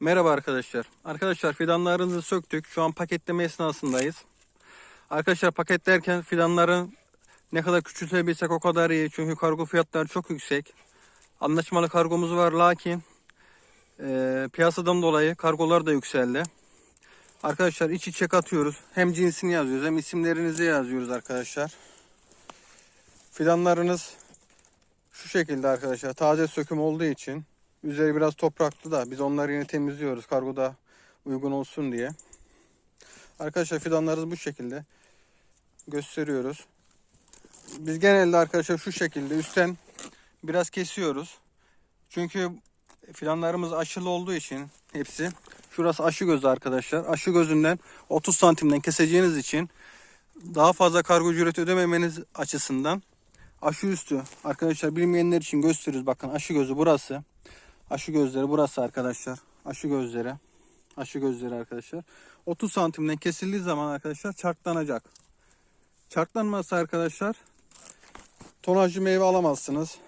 Merhaba arkadaşlar. Arkadaşlar fidanlarınızı söktük. Şu an paketleme esnasındayız. Arkadaşlar paketlerken fidanların ne kadar küçültebilsek o kadar iyi. Çünkü kargo fiyatları çok yüksek. Anlaşmalı kargomuz var lakin e, piyasadan dolayı kargolar da yükseldi. Arkadaşlar iç içe katıyoruz. Hem cinsini yazıyoruz hem isimlerinizi yazıyoruz arkadaşlar. Fidanlarınız şu şekilde arkadaşlar. Taze söküm olduğu için üzeri biraz topraklı da biz onları yine temizliyoruz. Kargoda uygun olsun diye. Arkadaşlar fidanlarımız bu şekilde gösteriyoruz. Biz genelde arkadaşlar şu şekilde üstten biraz kesiyoruz. Çünkü fidanlarımız aşılı olduğu için hepsi şurası aşı gözü arkadaşlar. Aşı gözünden 30 santimden keseceğiniz için daha fazla kargo ücreti ödememeniz açısından aşı üstü arkadaşlar bilmeyenler için gösteriyoruz. Bakın aşı gözü burası. Aşı gözleri burası arkadaşlar. Aşı gözleri. Aşı gözleri arkadaşlar. 30 santimden kesildiği zaman arkadaşlar çarklanacak. Çarklanmazsa arkadaşlar tonajlı meyve alamazsınız.